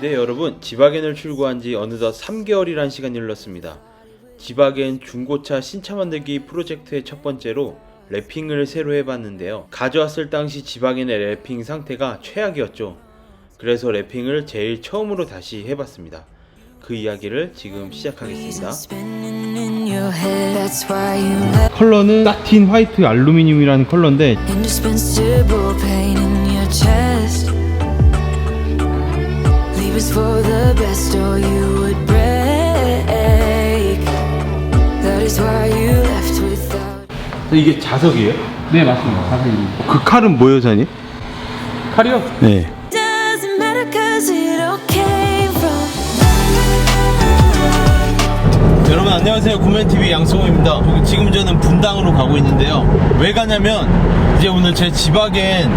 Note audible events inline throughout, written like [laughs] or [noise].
네 여러분 지바겐을 출고한 지 어느덧 3개월이란 시간이 흘렀습니다. 지바겐 중고차 신차 만들기 프로젝트의 첫 번째로 랩핑을 새로 해봤는데요. 가져왔을 당시 지바겐의 랩핑 상태가 최악이었죠. 그래서 랩핑을 제일 처음으로 다시 해봤습니다. 그 이야기를 지금 시작하겠습니다. 컬러는 사틴 화이트 알루미늄이라는 컬러인데 us for the best, or you would break. That is why you left without. 이게 자석이에요? 네 맞습니다. 사진입니다. 그 칼은 뭐예요, 사장님? 칼이요? 네. Doesn't matter 'cause it all came from. 여러분 안녕하세요 구면TV 양승호입니다 지금 저는 분당으로 가고 있는데요 왜 가냐면 이제 오늘 제 지박엔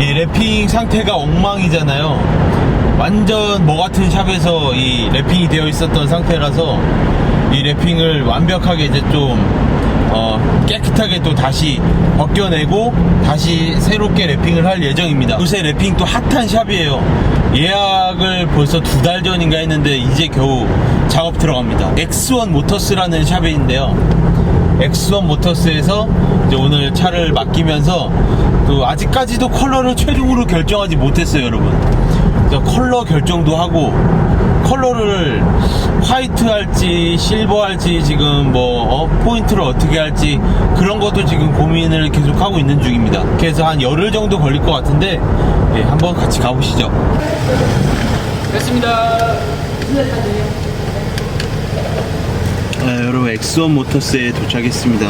이 랩핑 상태가 엉망이잖아요 완전 뭐 같은 샵에서 이 랩핑이 되어 있었던 상태라서 이 랩핑을 완벽하게 이제 좀 어, 깨끗하게 또 다시 벗겨내고 다시 새롭게 랩핑을 할 예정입니다. 요새 랩핑 또 핫한 샵이에요. 예약을 벌써 두 달 전인가 했는데 이제 겨우 작업 들어갑니다. X1 모터스라는 샵인데요. X1 모터스에서 이제 오늘 차를 맡기면서 또 아직까지도 컬러를 최종으로 결정하지 못했어요, 여러분. 컬러 결정도 하고 컬러를 화이트 할지 실버 할지 지금 뭐 어, 포인트를 어떻게 할지 그런 것도 지금 고민을 계속 하고 있는 중입니다. 그래서 한 열흘 정도 걸릴 것 같은데 예, 한번 같이 가보시죠. 됐습니다. 네, 여러분 엑스원 모터스에 도착했습니다.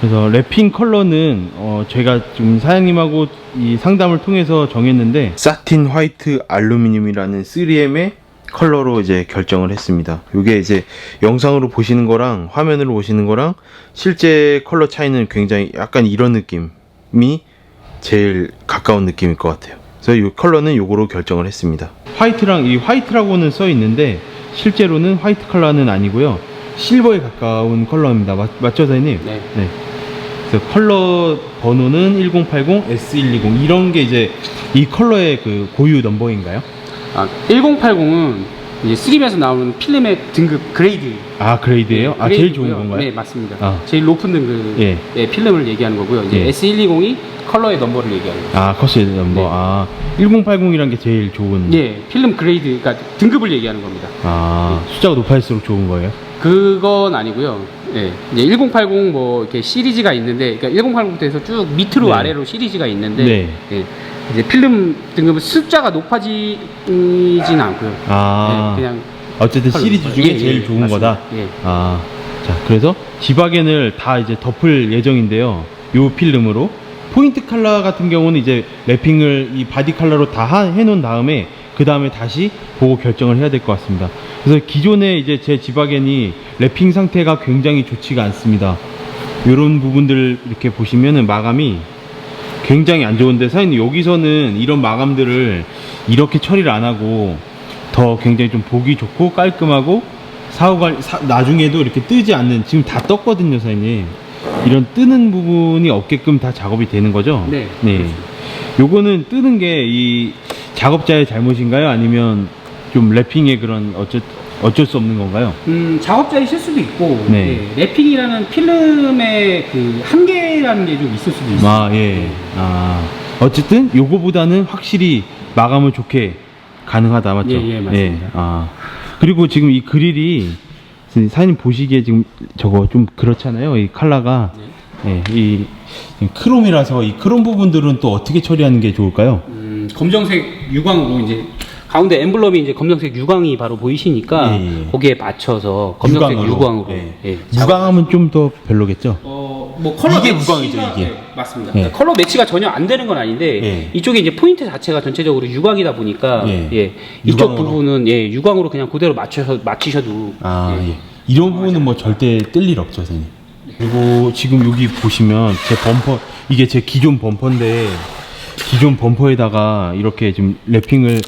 그래서 랩핑 컬러는 어, 제가 지금 사장님하고 이 상담을 통해서 정했는데 사틴 화이트 알루미늄이라는 3M의 컬러로 이제 결정을 했습니다. 이게 이제 영상으로 보시는 거랑 화면으로 보시는 거랑 실제 컬러 차이는 굉장히 약간 이런 느낌이 제일 가까운 느낌일 것 같아요. 그래서 이 컬러는 요거로 결정을 했습니다. 화이트랑 이 화이트라고는 써 있는데 실제로는 화이트 컬러는 아니고요. 실버에 가까운 컬러입니다. 맞, 맞죠, 사장님? 네. 그래서 컬러 번호는 1080 S120 이런 게 이제 이 컬러의 그 고유 넘버인가요? 아, 1080은 이제 3M에서 나오는 필름의 등급 그레이드. 아 그레이드예요? 아 제일 좋은 그레이드고요. 건가요? 네 맞습니다. 아. 제일 높은 등급의 예. 필름을 얘기하는 거고요. 이제 예. S120이 컬러의 넘버를 얘기하는 거예요. 아 컷시 넘버 네. 아 1080이란 게 제일 좋은 예, 필름 그레이드, 그러니까 등급을 얘기하는 겁니다. 아 숫자가 높아질수록 좋은 거예요? 그건 아니고요. 예, 이제 1080 뭐 이렇게 시리즈가 있는데, 그러니까 1080부터 해서 쭉 밑으로 네. 아래로 시리즈가 있는데, 네. 예, 이제 필름 등급은 숫자가 높아지진 않고요. 아 예, 그냥 어쨌든. 시리즈 중에 예, 제일 예, 좋은 맞습니다. 거다. 예. 아, 자, 그래서 지바겐을 다 이제 덮을 예정인데요. 요 필름으로. 포인트 컬러 같은 경우는 이제 랩핑을 이 바디 컬러로 다 하- 해놓은 다음에 그 다음에 다시 보고 결정을 해야 될 것 같습니다. 그래서 기존에 이제 제 지바겐이 랩핑 상태가 굉장히 좋지가 않습니다. 이런 부분들 이렇게 보시면은 마감이 굉장히 안 좋은데 사장님 여기서는 이런 마감들을 이렇게 처리를 안 하고 더 굉장히 좀 보기 좋고 깔끔하고 사후관 사- 나중에도 이렇게 뜨지 않는 지금 다 떴거든요 사장님 이런 뜨는 부분이 없게끔 다 작업이 되는 거죠 네, 요거는 뜨는 게 이 작업자의 잘못인가요 아니면 좀 랩핑의 그런 어쩔 어쩔 수 없는 건가요 음, 작업자의 실수도 있고, 네. 예, 랩핑이라는 필름의 그 한계라는 게 좀 있을 수도 있어요. 아, 예. 아, 어쨌든 요거보다는 확실히 마감을 좋게 가능하다, 맞죠? 예, 예, 맞습니다. 아. 그리고 지금 이 그릴이 사장님 보시기에 지금 저거 좀 그렇잖아요. 이 컬러가. 네. 예, 이 크롬이라서 이 크롬 부분들은 또 어떻게 처리하는 게 좋을까요? 음, 검정색 유광으로 이제 가운데 엠블럼이 이제 검정색 유광이 바로 보이시니까 예, 예. 거기에 맞춰서 검정색 무광으로. 유광으로 예. 예, 무광하면 좀 더 별로겠죠? 어, 뭐 컬러 이게 매치가- 무광이죠, 이게. 네, 맞습니다. 예. 그러니까 컬러 매치가 전혀 안 되는 건 아닌데 예. 이쪽에 이제 포인트 자체가 전체적으로 유광이다 보니까 예. 예. 이쪽 유광으로. 부분은 예, 유광으로 그냥 그대로 맞춰서 맞추셔도 아, 예. 예. 이런 부분은 뭐 절대 뜰 일 없죠, 선생님. 그리고 지금 여기 보시면 제 범퍼, 이게 제 기존 범퍼인데, 기존 범퍼에다가 이렇게 지금 랩핑을,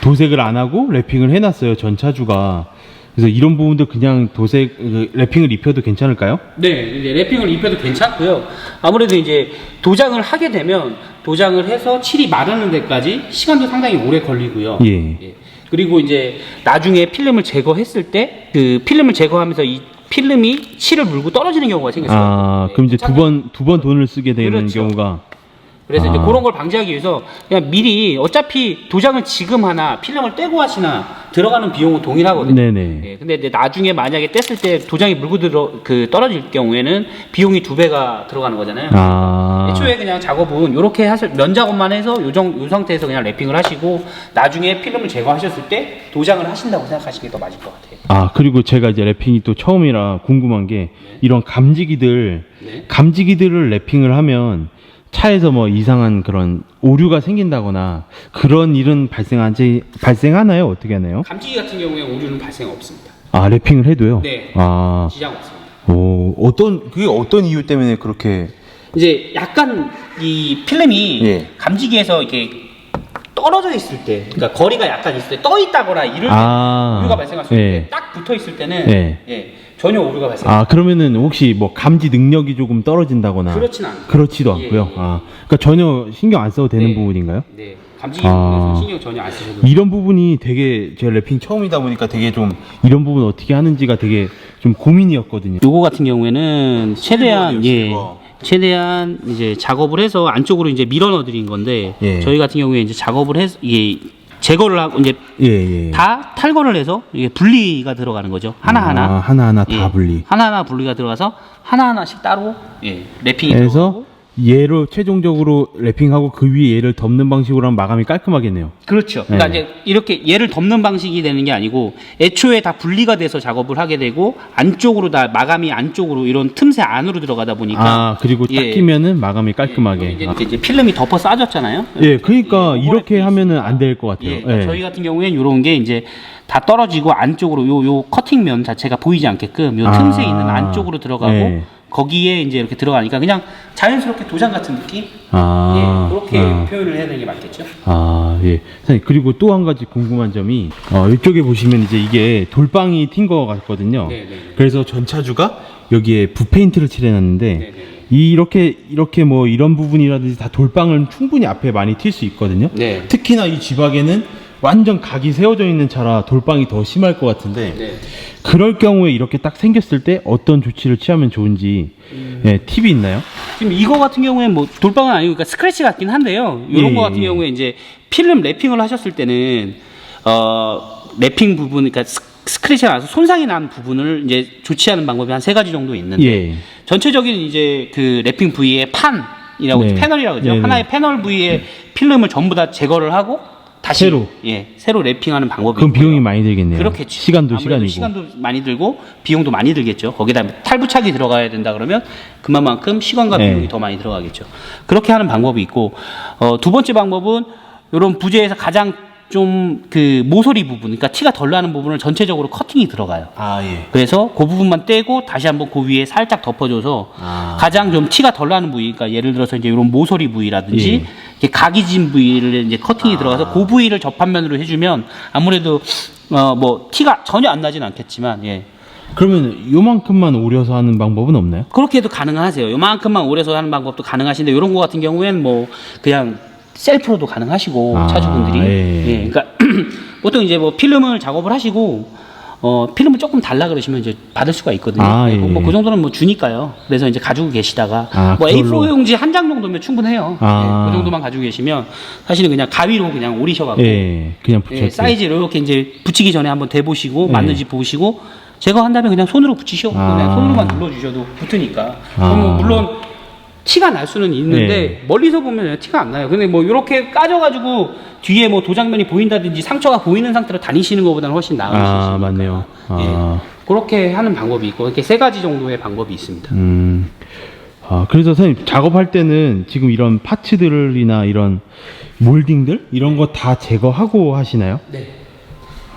도색을 안 하고 랩핑을 해놨어요, 전 차주가. 그래서 이런 부분들 그냥 도색, 그 랩핑을 입혀도 괜찮을까요? 네, 이제 랩핑을 입혀도 괜찮고요. 아무래도 이제 도장을 하게 되면 도장을 해서 칠이 마르는 데까지 시간도 상당히 오래 걸리고요. 예. 그리고 이제 나중에 필름을 제거했을 때 그 필름을 제거하면서 이 필름이 실을 물고 떨어지는 경우가 생겼어요. 아, 네, 그럼 이제 두 번, 두 번 돈을 쓰게 되는 그렇죠. 경우가. 그래서 이제 아. 그런 걸 방지하기 위해서 그냥 미리 어차피 도장을 지금 하나 필름을 떼고 하시나 들어가는 비용은 동일하거든요. 네네. 예, 근데 이제 나중에 만약에 뗐을 때 도장이 물고 들어 그 떨어질 경우에는 비용이 두 배가 들어가는 거잖아요. 아. 애초에 그냥 작업은 이렇게 하실 면 작업만 해서 요정 요 상태에서 그냥 랩핑을 하시고 나중에 필름을 제거하셨을 때 도장을 하신다고 생각하시는 게 더 맞을 것 같아요. 아, 그리고 제가 이제 랩핑이 또 처음이라 궁금한 게 이런 감지기들, 네. 감지기들을 랩핑을 하면 차에서 뭐 이상한 그런 오류가 생긴다거나 그런 일은 발생하지, 발생하나요? 어떻게 하나요? 감지기 같은 경우에 오류는 발생 없습니다. 아, 랩핑을 해도요? 네. 아, 지장 없습니다. 오, 어떤, 그게 어떤 이유 때문에 그렇게. 이제 약간 이 필름이 예. 감지기에서 이렇게 떨어져 있을 때, 그러니까 거리가 약간 있을 때 떠 있다거나 이럴 때 아. 오류가 발생할 수 있는데 예. 딱 붙어 있을 때는 예. 예, 전혀 오류가 발생. 아, 그러면은 혹시 뭐 감지 능력이 조금 떨어진다거나. 그렇진 않아요. 그렇지도 예, 않고요. 예. 아, 그러니까 전혀 신경 안 써도 되는 네. 부분인가요? 네, 감지기 아. 신경 전혀 안 쓰셔도. 이런 부분이 되게 제가 랩핑 처음이다 보니까 되게 좀 이런 부분 어떻게 하는지가 되게 좀 고민이었거든요. 요거 같은 경우에는 최대한 예 실버. 최대한 이제 작업을 해서 안쪽으로 이제 밀어 넣어 드린 건데 예. 저희 같은 경우에 이제 작업을 해서 이게 제거를 하고 이제 예, 예. 다 탈거를 해서 이게 분리가 들어가는 거죠 하나 하나 아, 하나하나 다 분리. 하나 하나 분리가 들어가서 하나 하나씩 따로 예 랩핑이 해서 들어가고 얘로 최종적으로 랩핑하고 그 위에 얘를 덮는 방식으로 하면 마감이 깔끔하겠네요. 그렇죠. 그러니까 네. 이제 이렇게 얘를 덮는 방식이 되는 게 아니고 애초에 다 분리가 돼서 작업을 하게 되고 안쪽으로 다 마감이 안쪽으로 이런 틈새 안으로 들어가다 보니까 아, 그리고 딱 예. 끼면은 마감이 예, 깔끔하게. 이제, 아. 이제 필름이 덮어 싸졌잖아요. 예, 그러니까 예, 이렇게 하면은 안 될 것 같아요. 예, 그러니까 예. 저희 같은 경우엔 이런 게 이제 다 떨어지고 안쪽으로 요 요 커팅면 자체가 보이지 않게끔 요 아, 틈새 있는 안쪽으로 들어가고 예. 거기에 이제 이렇게 들어가니까 그냥 자연스럽게 도장 같은 느낌? 아, 예, 그렇게 아. 표현을 해야 되는 게 맞겠죠. 아, 예. 선생님, 그리고 또 한 가지 궁금한 점이, 어, 이쪽에 보시면 이제 이게 돌방이 튄 거 같거든요. 네, 네, 네. 그래서 전차주가 여기에 붓페인트를 칠해놨는데, 네, 네, 네. 이렇게, 이렇게 뭐 이런 부분이라든지 다 돌방을 충분히 앞에 많이 튈 수 있거든요. 네. 특히나 이 G박에는 완전 각이 세워져 있는 차라 돌방이 더 심할 것 같은데, 네. 그럴 경우에 이렇게 딱 생겼을 때 어떤 조치를 취하면 좋은지, 음. 예, 팁이 있나요? 지금 이거 같은 경우에는 뭐 돌방은 아니고 그러니까 스크래치 같긴 한데요. 이런 예, 거 같은 예. 경우에 이제 필름 랩핑을 하셨을 때는 어 랩핑 부분 그러니까 스- 스크래치가 나서 손상이 난 부분을 이제 조치하는 방법이 한 세 가지 정도 있는데 예. 전체적인 이제 그 랩핑 부위의 판 이라고 네. 패널이라고 그러죠. 네 네. 하나의 패널 부위의 필름을 전부 다 제거를 하고 다시 새로. 예 새로 랩핑하는 방법이 그럼 있고요. 비용이 많이 들겠네요. 그렇겠죠. 시간도 아무래도 시간이고. 시간도 많이 들고 비용도 많이 들겠죠. 거기다 탈부착이 들어가야 된다 그러면 그만큼 시간과 네. 비용이 더 많이 들어가겠죠. 그렇게 하는 방법이 있고 어, 두 번째 방법은 이런 부재에서 가장 좀 그 모서리 부분, 그러니까 티가 덜 나는 부분을 전체적으로 커팅이 들어가요. 아, 예. 그래서 그 부분만 떼고 다시 한번 그 위에 살짝 덮어줘서 아. 가장 좀 티가 덜 나는 부위, 그러니까 예를 들어서 이제 이런 모서리 부위라든지 예. 이렇게 각이 진 부위를 이제 커팅이 들어가서 그 부위를 접합면으로 해주면 아무래도 어 뭐 티가 전혀 안 나진 않겠지만 예 그러면 요만큼만 오려서 하는 방법은 없나요? 그렇게 해도 가능하세요. 요만큼만 오래서 하는 방법도 가능하신데 이런 거 같은 경우에는 뭐 그냥 셀프로도 가능하시고 아, 차주분들이 예. 예 그러니까 [clears throat] 보통 이제 뭐 필름을 작업을 하시고 어 필름을 조금 달라 그러시면 이제 받을 수가 있거든요. 아, 예. 뭐그 정도는 뭐 주니까요. 그래서 이제 가지고 계시다가 아, 뭐 그걸로. A4 용지 한 장 정도면 충분해요. 아. 예, 그 정도만 가지고 계시면 사실은 그냥 가위로 그냥 오리셔갖고 예, 그냥 붙여. 예, 사이즈를 이렇게 이제 붙이기 전에 한번 대보시고 네. 맞는지 보시고 제거한 다음에 그냥 손으로 붙이셔. 아. 그냥 손으로만 눌러주셔도 붙으니까. 아. 그럼 뭐 물론 티가 날 수는 있는데 네. 멀리서 보면 티가 안 나요. 근데 뭐 이렇게 까져가지고 뒤에 뭐 도장면이 보인다든지 상처가 보이는 상태로 다니시는 것보다는 훨씬 나으실 수 아, 있으니까. 맞네요. 아. 예. 그렇게 하는 방법이 있고 이렇게 세 가지 정도의 방법이 있습니다. 음. 아, 그래서 선생님 작업할 때는 지금 이런 파츠들이나 이런 몰딩들 이런 거 다 제거하고 하시나요? 네.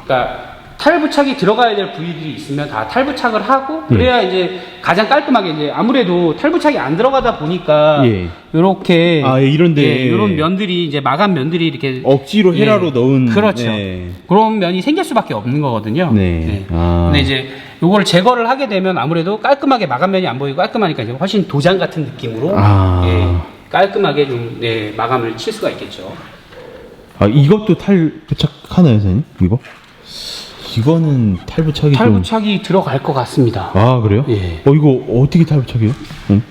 그러니까 탈부착이 들어가야 될 부위들이 있으면 다 탈부착을 하고 예. 그래야 이제 가장 깔끔하게 이제 아무래도 탈부착이 안 들어가다 보니까 예. 요렇게 아, 예, 이런데. 이런 면들이 이제 마감 면들이 이렇게 억지로 헤라로 예. 넣은 그렇죠. 네. 그런 면이 생길 수밖에 없는 거거든요. 네. 아. 근데 이제 요거를 제거를 하게 되면 아무래도 깔끔하게 마감 면이 안 보이고 깔끔하니까 이제 훨씬 도장 같은 느낌으로 아. 예, 깔끔하게 좀 예, 마감을 칠 수가 있겠죠. 아 이것도 탈 부착하나요, 선생님? 이거? 이거는 탈부착이 좀. 탈부착이 들어갈 것 같습니다. 아 그래요? 예. 어 이거 어떻게 탈부착해요? 응?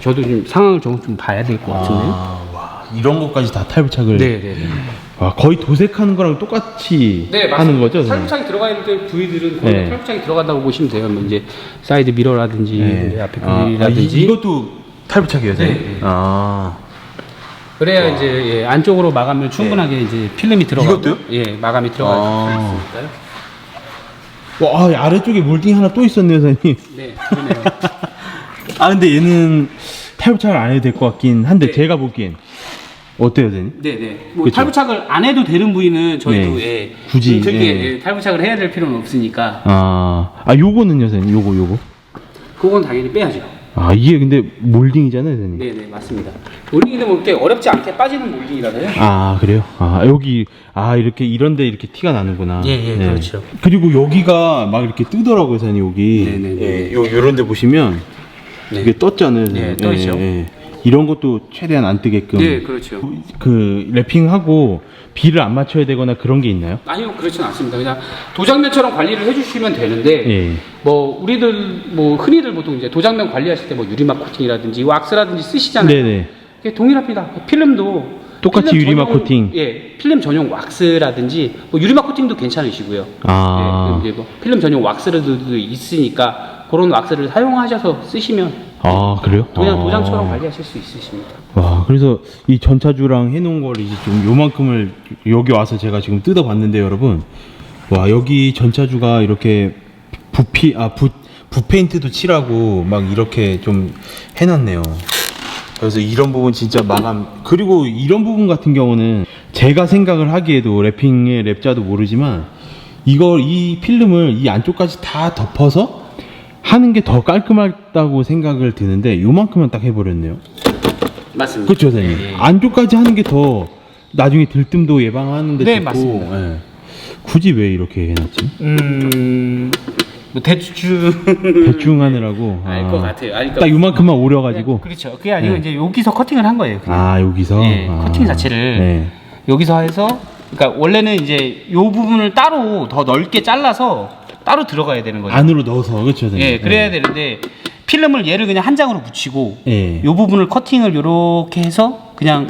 저도 좀 상황을 좀, 좀 봐야 될 것 같은데요. 아, 와 이런 것까지 다 탈부착을. 네, 네, 네. 아 거의 도색하는 거랑 똑같이 하는 거죠? 선생님? 탈부착이 들어가 있는 부위들은 거의 네. 탈부착이 들어간다고 보시면 돼요. 뭐 이제 사이드 미러라든지 네. 이제 앞에 아, 그릴이라든지 아, 이, 이것도 탈부착이에요, 선생님? 네, 네. 아. 그래야 이제 예, 안쪽으로 마감을 충분하게 이제 필름이 들어가고 이것도요? 예, 마감이 들어갈 아. 와 아, 아래쪽에 몰딩 하나 또 있었네요, 선생님. 네, 그러네요. [laughs] 아 근데 얘는 탈부착을 안 해도 될 것 같긴 한데 네. 제가 보기엔 어때요, 선생님? 네, 네. 뭐 그쵸? 탈부착을 안 해도 되는 부위는 저희도 네. 예, 굳이, 음, 특히 예. 예, 탈부착을 해야 될 필요는 없으니까 아, 아 요거는요, 선생님? 요거 요거. 그건 당연히 빼야죠. 아 이게 근데 몰딩이잖아요, 선생님. 네, 네, 맞습니다. 몰딩인데 뭐 이렇게 어렵지 않게 빠지는 몰딩이라서요. 아 그래요? 아 여기 아 이렇게 이런데 이렇게 티가 나는구나. 예, 예, 그렇죠. 그리고 여기가 막 이렇게 뜨더라고요, 선생님 여기. 네, 네, 네. 예, 요 요런데 보시면 네. 이게 떴잖아요. 네, 선생님. 떠 있죠. 이런 것도 최대한 안 뜨게끔. 네, 그렇죠. 그 랩핑하고 비를 안 맞춰야 되거나 그런 게 있나요? 아니요, 그렇진 않습니다. 그냥 도장면처럼 관리를 해주시면 되는데, 예. 뭐 우리들 뭐 흔히들 보통 이제 도장면 관리하실 때 뭐 유리막 코팅이라든지 왁스라든지 쓰시잖아요. 네네. 그게 동일합니다. 필름도 똑같이 유리막 전용- 코팅. 예, 필름 전용 왁스라든지 뭐 유리막 코팅도 괜찮으시고요. 아. 예, 그리고 필름 전용 왁스도 있으니까 그런 왁스를 사용하셔서 쓰시면 아 그래요? 그냥 아. 도장처럼 관리하실 수 있으십니다. 와 그래서 이 전차주랑 해놓은 걸 이제 좀 요만큼을 여기 와서 제가 지금 뜯어봤는데 여러분 와 여기 전차주가 이렇게 부피 아부 부페인트도 칠하고 막 이렇게 좀 해놨네요. 그래서 이런 부분 진짜 마감 그리고 이런 부분 같은 경우는 제가 생각을 하기에도 랩핑의 랩자도 모르지만 이걸 이 필름을 이 안쪽까지 다 덮어서 하는 게 더 깔끔하다고 생각을 드는데 요만큼만 딱 해버렸네요. 맞습니다. 그렇죠, 선생님. 예, 예. 안쪽까지 하는 게 더 나중에 들뜸도 예방하는 데 네, 좋고, 맞습니다. 예. 굳이 왜 이렇게 해놨지? 음, 뭐 대충 대충 하느라고. [laughs] 알 아, 것 같아요. 알것딱 요만큼만 오려가지고. 그렇죠. 그게 아니고 네. 이제 여기서 커팅을 한 거예요. 그냥. 아 여기서. 예, 아. 커팅 자체를 네. 여기서 해서 그러니까 원래는 이제 요 부분을 따로 더 넓게 잘라서 따로 들어가야 되는 거죠. 안으로 넣어서 그렇죠. 예, 그래야 예. 되는데 필름을 얘를 그냥 한 장으로 붙이고 예. 요 부분을 커팅을 요렇게 해서 그냥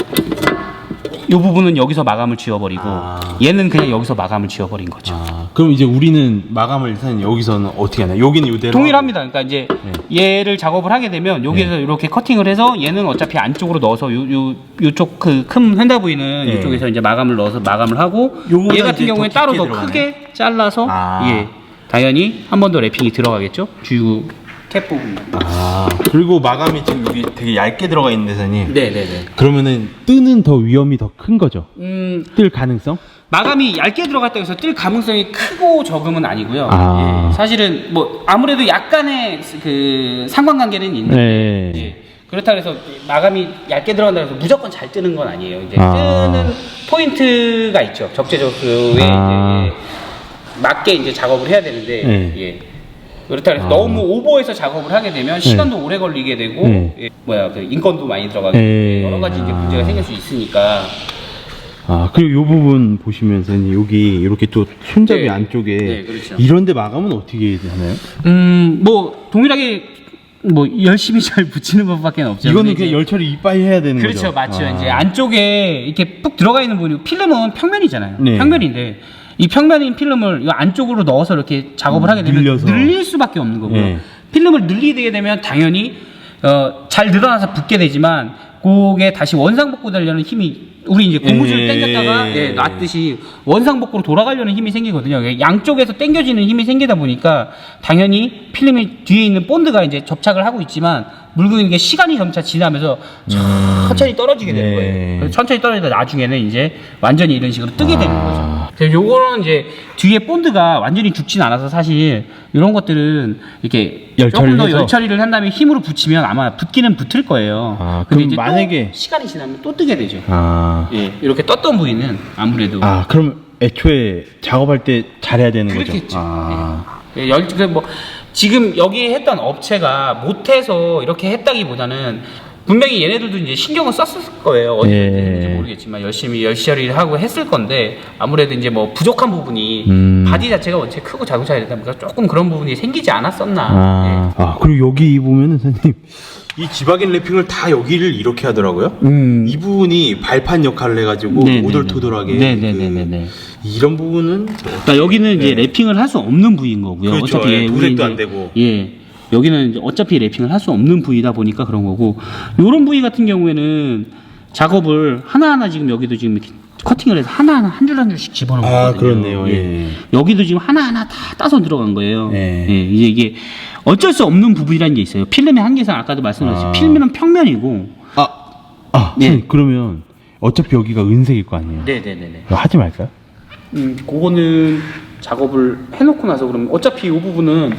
요 부분은 여기서 마감을 지워버리고 아. 얘는 그냥 여기서 마감을 지워버린 거죠. 아, 그럼 이제 우리는 마감을 일단 여기서는 어떻게 하나? 여기는 이대로. 동일합니다. 그러니까 이제 네. 얘를 작업을 하게 되면 여기서 이렇게 커팅을 해서 얘는 어차피 안쪽으로 넣어서 요, 요, 요쪽 그 큰 휀다 부위는 네. 이쪽에서 이제 마감을 넣어서 마감을 하고 요거보다 얘 같은 이제 경우에 더 따로 깊게 더 들어가네. 크게 잘라서 아. 예 당연히 한 번 더 랩핑이 들어가겠죠 주유 캡 부분. 아, 그리고 마감이 지금 여기 되게 얇게 들어가 있는데, 선생님. 네네네. 그러면은 뜨는 더 위험이 더 큰 거죠? 음 뜰 가능성? 마감이 얇게 들어갔다고 해서 뜰 가능성이 크고 적음은 아니고요. 아. 예, 사실은 뭐 아무래도 약간의 그 상관관계는 있는데 네. 예, 그렇다 그래서 마감이 얇게 들어간다 해서 무조건 잘 뜨는 건 아니에요. 이제 아. 뜨는 포인트가 있죠. 적재적소에 아. 이제 예, 맞게 이제 작업을 해야 되는데 네. 예. 그렇다 그래서 아. 너무 오버해서 작업을 하게 되면 시간도 오래 걸리게 되고 네. 예, 뭐야 그 인건도 많이 들어가고 네. 여러 가지 이제 문제가 생길 수 있으니까 아 그리고 이 부분 보시면서 여기 이렇게 또 손잡이 네. 안쪽에 네, 그렇죠. 이런데 마감은 어떻게 하나요? 음, 뭐 동일하게 뭐 열심히 잘 붙이는 것밖에 없죠. 이거는 근데 그냥 이제- 열처리 이빠이 해야 되는 그렇죠, 거죠? 맞죠. 아. 이제 안쪽에 이렇게 푹 들어가 있는 부분이 필름은 평면이잖아요. 네. 평면인데 이 평면인 필름을 이 안쪽으로 넣어서 이렇게 작업을 하게 되면 늘려서. 늘릴 수밖에 없는 거고요. 네. 필름을 늘리게 되면 당연히 어, 잘 늘어나서 붙게 되지만 그게 다시 원상 복구 되려는 힘이 우리 이제 고무줄 예. 당겼다가 예, 놨듯이 원상복구로 돌아가려는 힘이 생기거든요. 양쪽에서 당겨지는 힘이 생기다 보니까 당연히 필름이 뒤에 있는 본드가 이제 접착을 하고 있지만 물건이 이게 시간이 점차 지나면서 천천히 떨어지게 되는 네. 거예요. 그래서 천천히 떨어지다 나중에는 이제 완전히 이런 식으로 뜨게 되는 아. 거죠. 그래서 요거는 이제 뒤에 본드가 완전히 죽진 않아서 사실 이런 것들은 이렇게 열처리를 조금 더 해서? 열처리를 한 다음에 힘으로 붙이면 아마 붙기는 붙을 거예요. 아, 근데 그럼 이제 또 만약에- 시간이 지나면 또 뜨게 되죠. 아, 예, 이렇게 떴던 부위는 아무래도 아 그럼 애초에 작업할 때 잘해야 되는 거죠? 그렇겠죠. 아, 예, 열, 그 뭐, 지금 여기 했던 업체가 못해서 이렇게 했다기보다는 분명히 얘네들도 이제 신경을 썼을 거예요. 어디 예. 모르겠지만 열심히 열심히 하고 했을 건데 아무래도 이제 뭐 부족한 부분이 음. 바디 자체가 원체 크고 자동차에 되다 보니까 조금 그런 부분이 생기지 않았었나. 아, 아 그리고 여기 보면은 선생님 이 지바겐 래핑을 다 여기를 이렇게 하더라고요. 음. 이 부분이 발판 역할을 해가지고 네네네. 오돌토돌하게 네네네네네. 그 이런 부분은 그러니까 여기는 이제 네. 랩핑을 할 수 없는 부위인 거고요. 그렇죠. 어차피 예, 우리 도색도 이제- 안 되고. 예. 여기는 이제 어차피 랩핑을 할 수 없는 부위다 보니까 그런 거고 요런 부위 같은 경우에는 작업을 하나하나 지금 여기도 지금 이렇게 커팅을 해서 하나하나 한 줄 한 줄씩 집어넣은 아, 거거든요. 그렇네요. 예. 여기도 지금 하나하나 다 따서 들어간 거예요. 예. 예, 이제 이게 어쩔 수 없는 부분이라는 게 있어요. 필름의 한계상 아까도 말씀드렸듯이 아. 필름은 평면이고 아, 아 네. 선생님, 그러면 어차피 여기가 은색일 거 아니에요? 네네네네. 이거 하지 말까요? 음, 그거는 작업을 해놓고 나서 그러면 어차피 이 부분은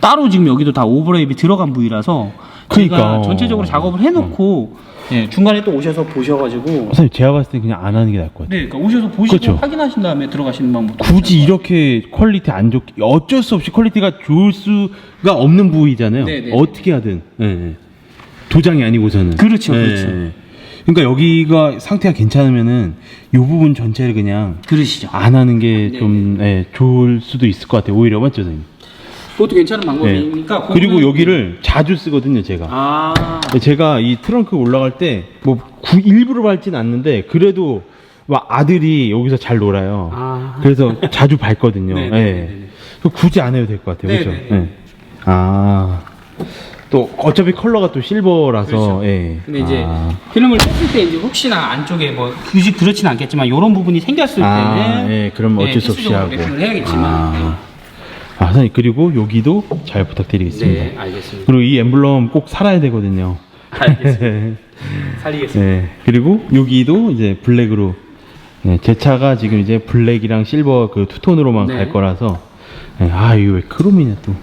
따로 지금 여기도 다 오버레이비 들어간 부위라서 그러니까. 전체적으로 작업을 해놓고 예, 중간에 또 오셔서 보셔가지고 선생님 제가 봤을 때 그냥 안 하는 게 나을 것 같아요. 네, 그러니까 오셔서 보시고 그렇죠. 확인하신 다음에 들어가시는 방법. 굳이 이렇게 퀄리티 안 좋게 어쩔 수 없이 퀄리티가 좋을 수가 없는 부위잖아요. 네, 네. 어떻게 하든 예, 예. 도장이 아니고서는 그렇죠, 예, 그렇죠. 예. 그러니까 여기가 상태가 괜찮으면은 이 부분 전체를 그냥 그러시죠. 안 하는 게 네, 좀 예, 좋을 수도 있을 것 같아요. 오히려 맞죠, 선생님? 그것도 괜찮은 예. 방법이니까. 그리고 그거는- 여기를 자주 쓰거든요, 제가. 아, 제가 이 트렁크 올라갈 때뭐 일부러 밟진 않는데 그래도 막 아들이 여기서 잘 놀아요. 아. 그래서 자주 밟거든요. [laughs] 네, 네, 예. 네, 네. 굳이 안 해도 될 것 같아요. 네, 그렇죠? 네, 네. 예. 아. 또 어차피 컬러가 또 실버라서 그렇죠. 예. 근데 이제 아. 필름을 뺐을 때 이제 혹시나 안쪽에 뭐 굳이 그렇진 않겠지만 이런 부분이 생겼을 때는 아, 예, 그럼 어쩔 수 없이 필수적으로 하고. 랩핑을 해야겠지만. 아. 아, 선생님 그리고 여기도 잘 부탁드리겠습니다. 네, 알겠습니다. 그리고 이 엠블럼 꼭 살아야 되거든요. 알겠습니다. [laughs] 살리겠습니다. 네. 그리고 여기도 이제 블랙으로 네, 제 차가 지금 이제 블랙이랑 실버 그 투톤으로만 네. 갈 거라서 네, 아 이거 왜 크롬이냐 또.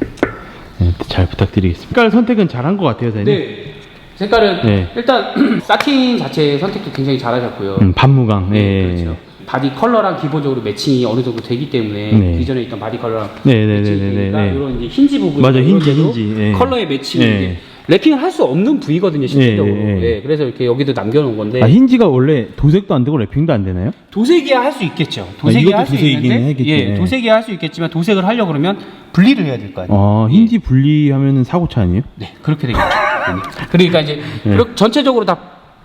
네, 또잘 부탁드리겠습니다. 색깔 선택은 잘한 것 같아요, 선생님. 네. 색깔은 네. 일단 [clears throat] 사틴 자체 선택도 굉장히 잘하셨고요. 음, 반무광. 네. 그렇죠. 바디 컬러랑 기본적으로 매칭이 어느 정도 되기 때문에 네. 기존에 있던 바디 컬러랑 네, 네, 매칭이 네, 네, 되니까 네. 이런 이제 힌지 부분 맞아, 힌지, 힌지, 예. 컬러의 매칭이 예. 이제 랩핑을 할 수 없는 부위거든요 실질적으로. 예, 예, 예. 예, 그래서 이렇게 여기도 남겨놓은 건데 아, 힌지가 원래 도색도 안 되고 랩핑도 안 되나요? 도색이야 할 수 있겠죠. 이것도 도색이야 할수 도색이긴 있는데 하겠지. 예, 예. 도색이야 할 수 있겠지만 도색을 하려 고 그러면 분리를 해야 될 거 아니에요. 어, 힌지 분리하면은 사고차 아니에요? 네, 그렇게 되겠죠. 네. [laughs] 그러니까 이제 네. 전체적으로 다,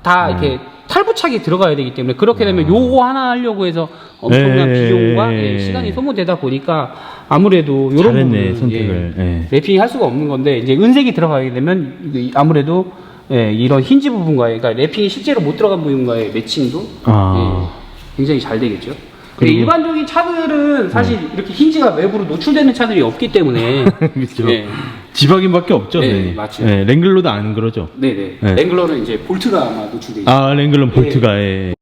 다 이렇게 탈부착이 들어가야 되기 때문에 그렇게 되면 요거 하나 하려고 해서 엄청난 네. 비용과 예, 시간이 소모되다 보니까 아무래도 요런 잘했네, 부분은 선택을. 예, 예. 랩핑이 할 수가 없는 건데 이제 은색이 들어가게 되면 아무래도 예, 이런 힌지 부분과의 그러니까 랩핑이 실제로 못 들어간 부분과의 매칭도 아. 예, 굉장히 잘 되겠죠. 근데 그리고- 네. 일반적인 차들은 사실 이렇게 힌지가 외부로 노출되는 차들이 없기 때문에 [laughs] 그렇죠. 예. 지박인밖에 없죠, 네, 선생님. 맞죠. 네, 랭글러도 안 그러죠. 네네. 네. 랭글러는 이제 볼트가 아마 노출돼 있죠. 아, 랭글러 볼트가 예.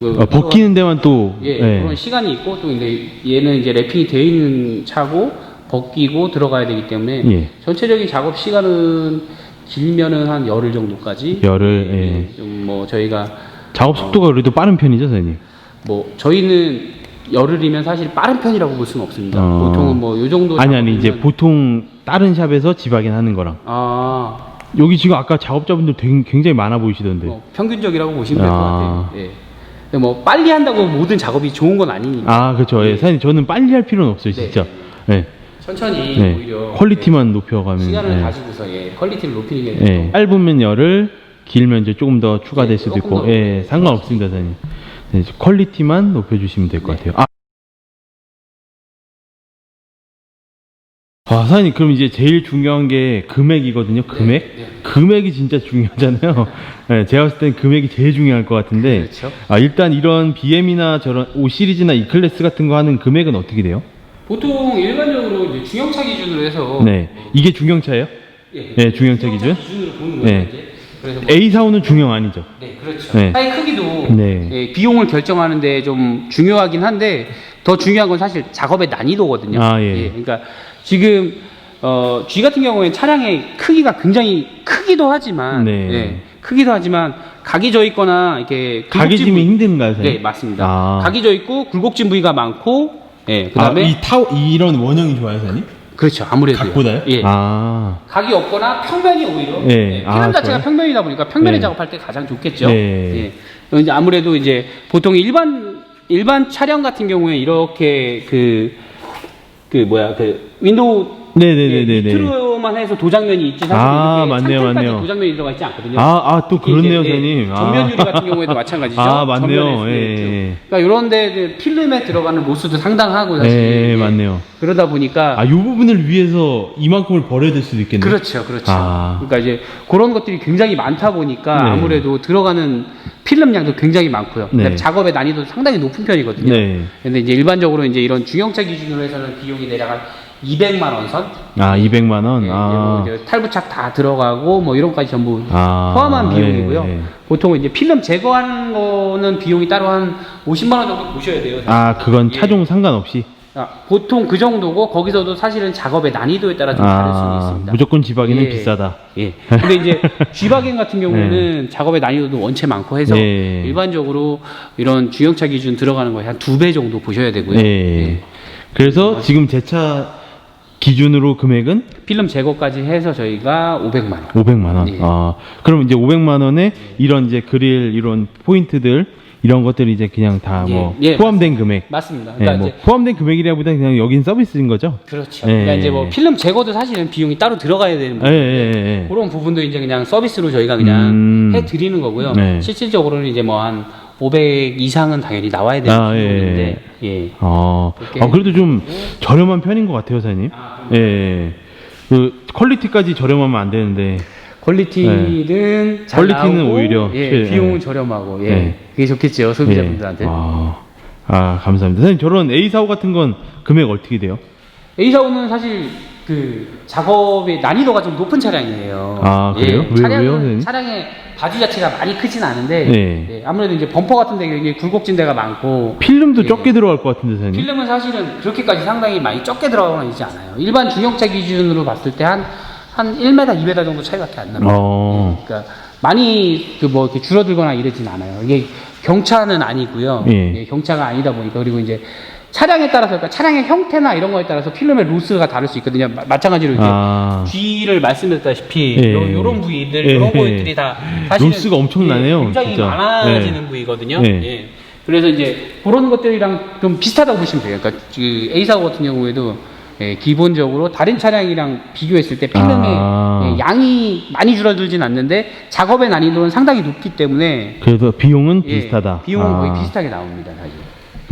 그 어, 벗기는 데만 또 예, 예. 그런 시간이 있고 또 이제 얘는 이제 랩핑이 되어 있는 차고 벗기고 들어가야 되기 때문에 예. 전체적인 작업 시간은 길면은 한 열흘 정도까지 열흘, 예. 좀 뭐 저희가 작업 속도가 그래도 빠른 편이죠, 선생님. 뭐 저희는 열흘이면 사실 빠른 편이라고 볼 수는 없습니다. 어. 보통은 뭐 요 정도 아니 아니 이제 작업이면- 보통 다른 샵에서 지박인 하는 거랑 아 여기 지금 아까 작업자분들 되게- 굉장히 많아 보이시던데. 뭐 평균적이라고 보시면 될 것 아. 같아요. 예. 근데 뭐 빨리 한다고 모든 작업이 좋은 건 아니니까 아 그렇죠. 예, 사장님 저는 빨리 할 필요는 없어요, 네. 진짜. 예. 천천히 네. 오히려 퀄리티만 높여가면. 예, 시간을 예. 가지고서 예, 퀄리티를 높이는 게 예. 짧으면 열을, 길면 이제 조금 더 추가될 네, 수도 있고, 더. 예, 상관없습니다, 사장님. 네, 퀄리티만 높여주시면 될것 네. 같아요. 아. 아, 사장님, 그럼 이제 제일 중요한 게 금액이거든요, 금액? 네. 금액이 진짜 중요하잖아요. [laughs] 네, 제가 봤을 땐 금액이 제일 중요할 것 같은데. 그렇죠. 아, 일단 이런 BM이나 저런 O 시리즈나 E 클래스 같은 거 하는 금액은 어떻게 돼요? 보통 일반적으로 이제 중형차 기준으로 해서 네. 이게 중형차예요? 예, 네, 중형차 기준? 기준으로 보는 네. 거예요. 이제. 그래서 뭐- A45는 중형 아니죠? 네, 그렇죠. 네. 차의 크기도 네. 예, 비용을 결정하는데 좀 중요하긴 한데 더 중요한 건 사실 작업의 난이도거든요. 아, 예. 그러니까 지금 어, G 같은 경우에는 차량의 크기가 굉장히 크기도 하지만 네. 예, 크기도 하지만 각이 져 있거나 이렇게 가게 굴곡진 부위- 힘든가요, 선생님? 네, 맞습니다. 아. 각이 져 있고 굴곡진 부위가 많고 예, 그다음에 아, 이 타워 이런 원형이 좋아요, 선생님? 그렇죠. 아무래도 각보다요? 예. 아. 각이 없거나 평면이 오히려 예. 예, 필름 아, 자체가 좋아요? 평면이다 보니까 평면에 네. 작업할 때 가장 좋겠죠. 네. 예. 그럼 이제 아무래도 이제 보통 일반 일반 차량 같은 경우에 이렇게 그 그 뭐야 그 윈도우 네네네네네. 예, 밑으로만 해서 도장면이 있지 사실 아, 이렇게 맞네요, 상태까지 맞네요. 도장면이 들어가 있지 않거든요. 아, 아, 또 그렇네요, 이제, 예, 선생님. 아. 전면 유리 같은 경우에도 마찬가지죠. [laughs] 아, 맞네요. 전면에 예. 예. 그러니까 이런 데 필름에 들어가는 로스도 상당하고 사실. 네, 예. 맞네요. 그러다 보니까 아, 요 부분을 위해서 이만큼을 버려야 될 수도 있겠네요. 그렇죠, 그렇죠. 아. 그러니까 이제 그런 것들이 굉장히 많다 보니까 네. 아무래도 들어가는 필름 양도 굉장히 많고요. 네. 그다음에 작업의 난이도 상당히 높은 편이거든요. 네. 근데 이제 일반적으로 이제 이런 중형차 기준으로 해서는 비용이 대략 한 200만 원 선. 아, 200만 원? 예, 아. 이제 뭐 이제 탈부착 다 들어가고 뭐 이런 것까지 전부 아, 포함한 비용이고요. 예, 예. 보통 이제 필름 제거하는 거는 비용이 따로 한 50만 원 정도 보셔야 돼요. 아, 그건 예. 차종 상관없이? 아, 보통 그 정도고 거기서도 사실은 작업의 난이도에 따라 좀 다를 수는 아, 있습니다. 무조건 지박이는 예. 비싸다. 예. 근데 이제 [laughs] G바겐 같은 경우에는 작업의 난이도도 원체 많고 해서 네. 일반적으로 이런 주행차 기준 들어가는 거에 한 두 배 정도 보셔야 되고요. 네. 그래서 지금 제 차 기준으로 금액은 필름 제거까지 해서 저희가 500만 원. 500만 원. 예. 아, 그럼 이제 500만 원에 이런 이제 그릴 이런 포인트들 이런 것들이 이제 그냥 다 뭐 예, 예, 포함된 금액. 맞습니다. 예, 그러니까 뭐 이제 포함된 금액이라보다 그냥 여긴 서비스인 거죠? 그렇죠. 예. 그러니까 이제 뭐 필름 제거도 사실은 비용이 따로 들어가야 되는 예, 부분인데 예, 예, 예. 그런 부분도 이제 그냥 서비스로 저희가 그냥 음. 해 드리는 거고요. 네. 실질적으로는 이제 뭐 한 500 이상은 당연히 나와야 되는 아, 예, 부분인데 예. 어, 그렇게 아, 그래도 좀 저렴한 편인 것 같아요, 사장님. 아, 예, 예. 그 퀄리티까지 저렴하면 안 되는데. 퀄리티는 잘 네. 퀄리티는 나오고, 오히려 예, 최- 비용은 예. 저렴하고 예. 네. 그게 좋겠죠 소비자분들한테. 예. 아, 아, 감사합니다. 사장님, 저런 A45 같은 건 금액 어떻게 돼요? A45는 사실 그 작업의 난이도가 좀 높은 차량이에요. 아, 그래요? 왜요, 차량은 왜요, 선생님? 차량의 바디 자체가 많이 크진 않은데 네. 예, 아무래도 이제 범퍼 같은 데 굉장히 굴곡진 데가 많고 필름도 예. 적게 들어갈 것 같은데, 사장님? 필름은 사실은 그렇게까지 상당히 많이 적게 들어가거나 있지 않아요. 일반 중형차 기준으로 봤을 때 한 한 1m, 2m 정도 차이밖에 안 납니다. 어. 예, 그러니까 많이 그 뭐 이렇게 줄어들거나 이러진 않아요. 이게 경차는 아니고요. 예. 예, 경차가 아니다 보니까 그리고 이제 차량에 따라서 그러니까 차량의 형태나 이런 거에 따라서 필름의 로스가 다를 수 있거든요. 마, 마찬가지로 이제 아. 뒤를 말씀드렸다시피 예. 요, 요런 부위들 예. 이런 부위들이 다 사실은 로스가 엄청나네요, 예, 굉장히 진짜. 많아지는 예. 부위거든요. 예. 예. 그래서 이제 그런 것들이랑 좀 비슷하다고 보시면 돼요. 그러니까 그 A45 같은 경우에도 예, 기본적으로 다른 차량이랑 비교했을 때 필름의 아. 예, 양이 많이 줄어들진 않는데 작업의 난이도는 상당히 높기 때문에 그래서 비용은 예, 비슷하다. 비용은 거의 아. 비슷하게 나옵니다, 사실.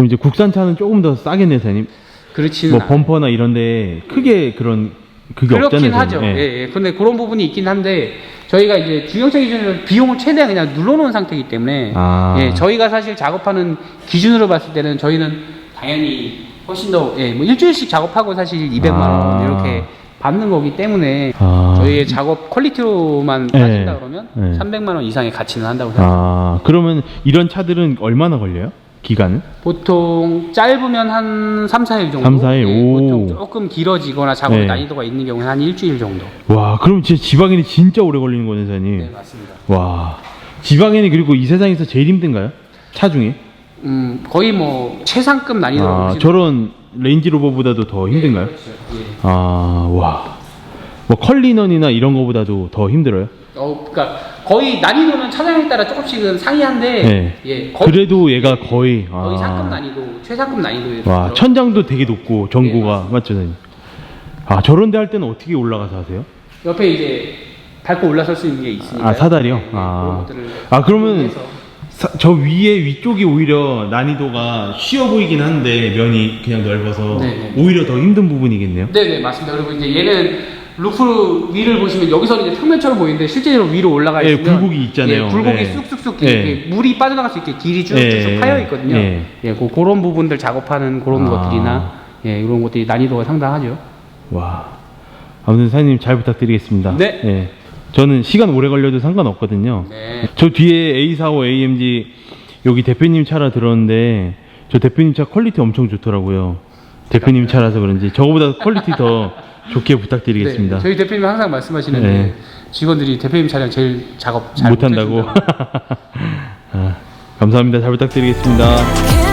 그럼 이제 국산차는 조금 더 싸겠네요, 사장님. 그렇지는 뭐 않아요. 범퍼나 이런데 크게 그런 그게 그렇긴 없잖아요. 하죠. 사장님. 예, 예. 근데 그런 부분이 있긴 한데 저희가 이제 중형차 기준으로 비용을 최대한 그냥 눌러놓은 상태이기 때문에 아. 예, 저희가 사실 작업하는 기준으로 봤을 때는 저희는 당연히 훨씬 더 예, 뭐 일주일씩 작업하고 사실 200만 원 아. 이렇게 받는 거기 때문에 아. 저희의 작업 퀄리티로만 예. 따진다 그러면 예. 300만 원 이상의 가치는 한다고 생각합니다. 아, 그러면 이런 차들은 얼마나 걸려요? 기간은? 보통 짧으면 한 3, 4일 정도. 3, 4일? 예, 오. 보통 조금 길어지거나 작업 네. 난이도가 있는 경우는 한 일주일 정도. 와, 그럼 진짜 지방인이 진짜 오래 걸리는 거네, 사장님. 네, 맞습니다. 와, 지방인이 그리고 이 세상에서 제일 힘든가요? 차 중에? 음, 거의 뭐 최상급 난이도라고 아, 보시면 저런 레인지 로버보다도 더 힘든가요? 그렇죠. 예. 아, 와. 뭐 컬리넌이나 이런 거보다도 더 힘들어요? 어, 그러니까 거의 난이도는 차량에 따라 조금씩은 상이한데 네. 예, 거의, 그래도 얘가 거의 거의 아. 상급 난이도, 최상급 난이도에 와, 천장도 되게 높고 네, 전고가 맞죠, 선생님? 아, 저런 데 할 때는 어떻게 올라가서 하세요? 옆에 이제 밟고 올라설 수 있는 게 있으니까 아, 사다리요? 아. 아, 그러면 사- 저 위에 위쪽이 오히려 난이도가 쉬워 보이긴 한데 면이 그냥 넓어서 네, 네. 오히려 더 힘든 부분이겠네요. 네네 맞습니다. 그리고 이제 얘는 루프 위를 보시면 여기서는 이제 평면처럼 보이는데 실제로 위로 올라가 예, 있으면 굴곡이 있잖아요. 예, 굴곡이 예. 쑥쑥쑥 예. 이렇게 물이 빠져나갈 수 있게 길이 쭉쭉쭉 예. 파여 있거든요. 예. 예, 그, 그런 부분들 작업하는 그런 아. 것들이나 예, 이런 것들이 난이도가 상당하죠. 와. 아무튼 사장님 잘 부탁드리겠습니다. 네. 예. 저는 시간 오래 걸려도 상관없거든요. 네. 저 뒤에 A45 AMG 여기 대표님 차라 들었는데 저 대표님 차 퀄리티 엄청 좋더라고요. 대표님 차라서 그런지 저거보다 퀄리티 더 좋게 부탁드리겠습니다. 네, 저희 대표님 항상 말씀하시는데 네. 직원들이 대표님 차량 제일 작업 잘 못한다고. [laughs] 아, 감사합니다. 잘 부탁드리겠습니다.